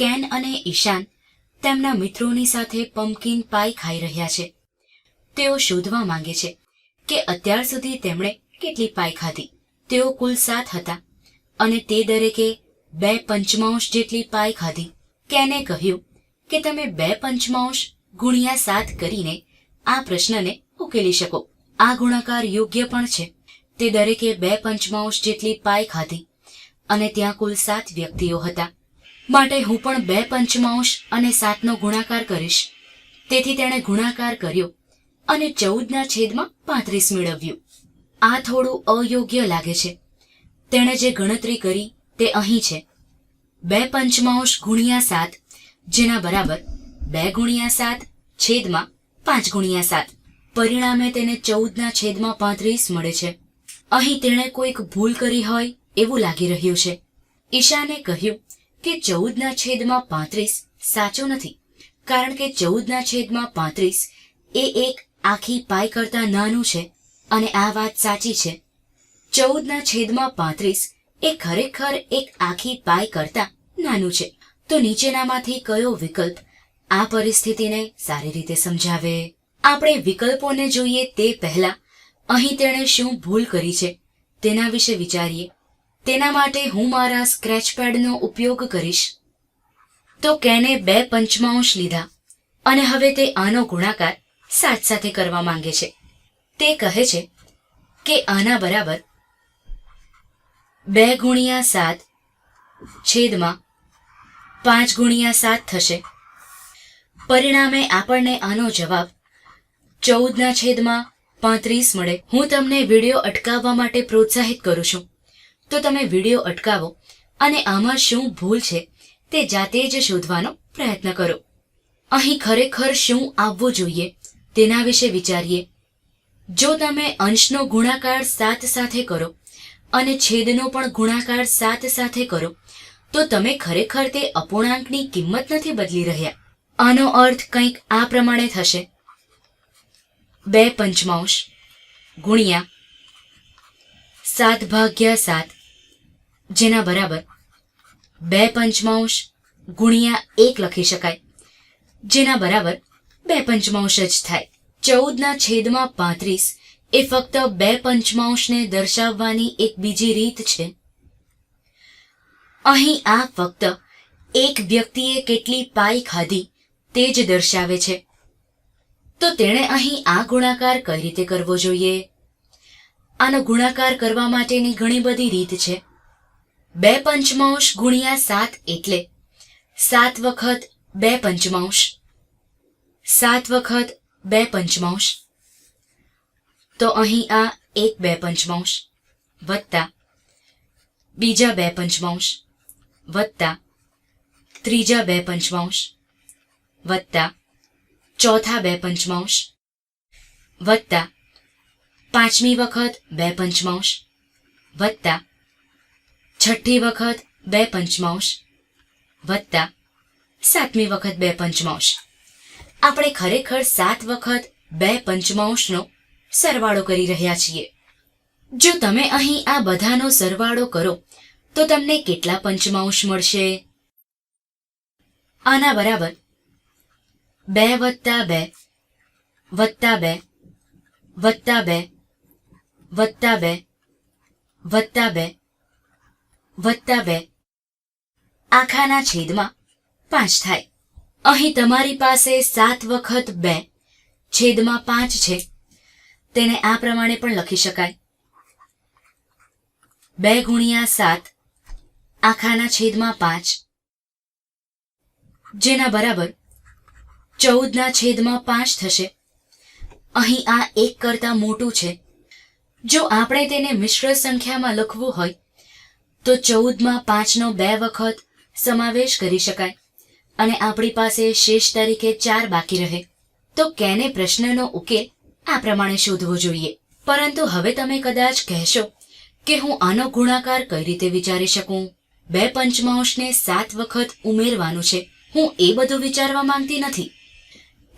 Can અને ઈશાન તેમના મિત્રોની સાથે પમ્પકિન પાઈ ખાઈ રહ્યા છે. તેઓ શોધવા માંગે છે કે અત્યાર સુધી તેમણે કેટલી પાઈ ખાધી. તેઓ કુલ સાત હતા અને તે દરેકે બે પંચમાંશ જેટલી પાઈ ખાધી. કેને કહ્યું કે તમે બે પંચમાંશ ગુણ્યા સાત કરીને આ પ્રશ્નને ઉકેલી શકો. આ ગુણાકાર યોગ્ય પણ છે. તે દરેકે બે પંચમાંશ જેટલી પાઈ ખાધી અને ત્યાં કુલ સાત વ્યક્તિઓ હતા. માટે હું પણ બે પંચમાંશ અને સાતનો ગુણાકાર કરીશ. તેથી તેણે ગુણાકાર કર્યો અને ચૌદના છેદમાં પાંત્રીસ મેળવ્યું. આ થોડું અયોગ્ય લાગે છે. તેણે જે ગણતરી કરી તે અહીં છે. બે પંચમાંશ ગુણ્યા સાત, જેના બરાબર બે ગુણ્યા સાત છેદમાં પાંચ ગુણ્યા સાત. પરિણામે તેને ચૌદના છેદમાં પાંત્રીસ મળે છે. અહીં તેણે કોઈક ભૂલ કરી હોય એવું લાગી રહ્યું છે. ઈશાને કહ્યું કે ચૌદના છેદમાં પાંત્રીસ સાચો નથી. કારણ કે ચૌદના છેદમાં પાંત્રીસ એ એક આખી પાઈ કરતા નાનું છે અને આ વાત સાચી છે. ચૌદના છેદમાં પાંત્રીસ એ ખરેખર એક આખી પાઈ કરતા નાનું છે. તો નીચેનામાંથી કયો વિકલ્પ આ પરિસ્થિતિને સારી રીતે સમજાવે? આપણે વિકલ્પોને જોઈએ તે પહેલા અહીં તેણે શું ભૂલ કરી છે તેના વિશે વિચારીએ. તેના માટે હું મારા સ્ક્રેચ પેડનો ઉપયોગ કરીશ. તો કેને બે પંચમાંશ લીધા અને હવે તે આનો ગુણાકાર સાત સાથે કરવા માંગે છે. તે કહે છે કે આના બરાબર બે ગુણ્યા સાત છેદમાં પાંચ ગુણ્યા સાત થશે. પરિણામે આપણને આનો જવાબ ચૌદના છેદમાં પાંત્રીસ મળે. હું તમને વીડિયો અટકાવવા માટે પ્રોત્સાહિત કરું છું. તો તમે વીડિયો અટકાવો અને આમાં શું ભૂલ છે તે જાતે જ શોધવાનો પ્રયત્ન કરો. અહીં ખરેખર શું આવવું જોઈએ તેના વિશે વિચારીએ. જો તમે અંશનો ગુણાકાર સાત સાથે કરો અને છેદનો પણ ગુણાકાર સાત સાથે કરો, તો તમે ખરેખર તે અપૂર્ણાંકની કિંમત નથી બદલી રહ્યા. આનો અર્થ કંઈક આ પ્રમાણે થશે. બે પંચમાંશ ગુણ્યા સાત ભાગ્યા સાત જેના બરાબર બે પંચમાંશ ગુણ્યા એક લખી શકાય. જેના બરાબર બે પંચમાંશ જ થાય. ચૌદના છેદમાં પાંત્રીસ એ ફક્ત બે પંચમાંશને દર્શાવવાની એક બીજી રીત છે. અહીં આ ફક્ત એક વ્યક્તિએ કેટલી પાઈ ખાધી તે જ દર્શાવે છે. તો તેણે અહીં આ ગુણાકાર કઈ રીતે કરવો જોઈએ? આનો ગુણાકાર કરવા માટેની ઘણી બધી રીત છે. બે પંચમાંશ ગુણ્યા સાત એટલે સાત વખત બે પંચમાંશ. સાત વખત બે પંચમાંશ. તો અહીં આ એક બે પંચમાંશ વત્તા બીજા બે પંચમાંશ વત્તા ત્રીજા બે પંચમાંશ વત્તા ચોથા બે પંચમાંશ વત્તા પાંચમી વખત બે પંચમાંશ વત્તા છઠ્ઠી વખત બે પંચમાંશ વત્તા સાતમી વખત બે પંચમાંશ. આપણે ખરેખર સાત વખત બે પંચમાંશનો સરવાળો કરી રહ્યા છીએ. જો તમે અહીં આ બધાનો સરવાળો કરો, તો તમને કેટલા પંચમાંશ મળશે? આના બરાબર બે વત્તા બે વત્તા બે વત્તા બે વત્તા બે વત્તા બે વત્તા બે. આખાના છેદમાં પાંચ થાય. અહીં તમારી પાસે સાત વખત બે છેદમાં પાંચ છે. તેને આ પ્રમાણે પણ લખી શકાય. બે ગુણ્યા સાત આખાના છેદમાં પાંચ. જેના બરાબર ચૌદના છેદમાં પાંચ થશે. અહીં આ એક કરતા મોટું છે. જો આપણે તેને મિશ્ર સંખ્યામાં લખવું હોય તો ચૌદમાં પાંચનો બે વખત સમાવેશ કરી શકાય અને આપણી પાસે શેષ તરીકે ચાર બાકી રહે. તો કેને પ્રશ્નનો ઉકેલ આ પ્રમાણે શોધવો જોઈએ? પરંતુ હવે તમે કદાચ કહેશો કે હું આનો ગુણાકાર કઈ રીતે વિચારી શકું? બે પંચમાંશને સાત વખત ઉમેરવાનું છે, હું એ બધું વિચારવા માંગતી નથી.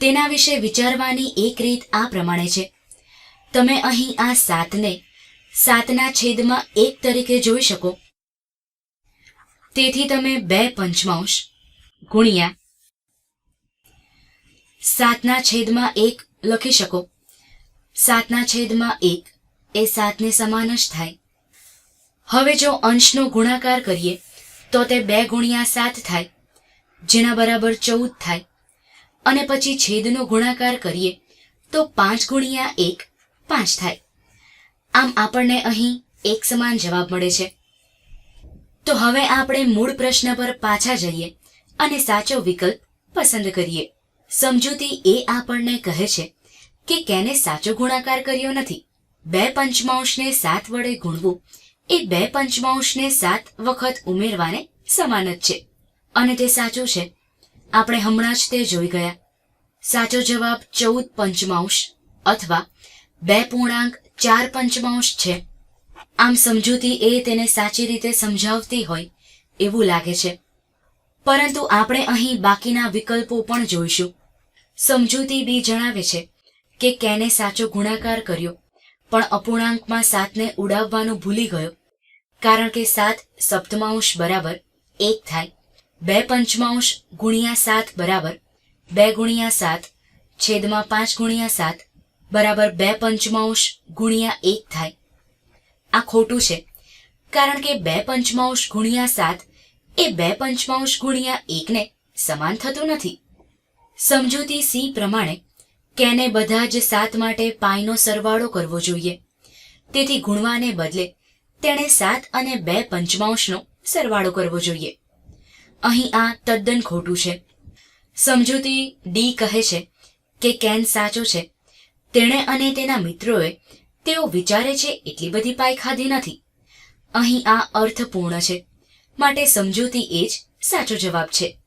તેના વિશે વિચારવાની એક રીત આ પ્રમાણે છે. તમે અહીં આ સાતને, સાતના છેદમાં એક તરીકે જોઈ શકો. તેથી તમે બે પંચમાંશ. ગુણ્યા. સાતના છેદમાં એક લખી શકો. સાતના છેદમાં એક એ સાતને સમાન જ થાય. હવે જો અંશનો ગુણાકાર કરીએ, તો તે બે ગુણ્યા સાત થાય. જેના બરાબર ચૌદ થાય. અને પછી છેદનો ગુણાકાર કરીએ, તો પાંચ ગુણ્યા એક પાંચ થાય. આમ આપણને અહીં એક સમાન જવાબ મળે છે. તો હવે આપણે મૂળ પ્રશ્ન પર પાછા જઈએ અને સાચો વિકલ્પ પસંદ કરીએ. સમજૂતી એ આપણને કહે છે કે કેને સાચો ગુણાકાર કર્યો નથી. બે પંચમાંશને સાત વડે ગુણવું એ બે પંચમાંશને સાત વખત ઉમેરવાને સમાન જ છે. અને તે સાચું છે. આપણે હમણાં જ તે જોઈ ગયા. સાચો જવાબ ચૌદ પંચમાંશ અથવા બે પૂર્ણાંક ચાર પંચમાંશ છે. આમ સમજૂતી એ તેને સાચી રીતે સમજાવતી હોય એવું લાગે છે. પરંતુ આપણે અહીં બાકીના વિકલ્પો પણ જોઈશું. સમજૂતી બી જણાવે છે કે કેને સાચો ગુણાકાર કર્યો, પણ અપૂર્ણાંકમાં સાતને ઉડાવવાનું ભૂલી ગયો, કારણ કે સાત સપ્તમાંશ બરાબર એક થાય, બે પંચમાંશ ગુણ્યા સાત બરાબર બે ગુણ્યા સાત છેદમાં પાંચ ગુણ્યા સાત બરાબર બે પંચમાંશ ગુણ્યા એક થાય. આ ખોટું છે. કારણ કે બે પંચમાંશ ગુણ્યા સાત એ બે પંચમાંશ ગુણ્યા એકને સમાન થતું નથી. સમજૂતી સી પ્રમાણે કેને બધા જ સાત માટે પાઈનો સરવાળો કરવો જોઈએ. તેથી ગુણવાને બદલે તેણે સાત અને બે પંચમાંશનો સરવાળો કરવો જોઈએ. અહીં આ તદ્દન ખોટું છે. સમજૂતી ડી કહે છે કે કેન સાચો છે. તેણે અને તેના મિત્રોએ તેઓ વિચારે છે એટલી બધી પાઈ ખાધી નથી. અહીં આ અર્થપૂર્ણ છે. માટે સમજૂતી એ જ સાચો જવાબ છે.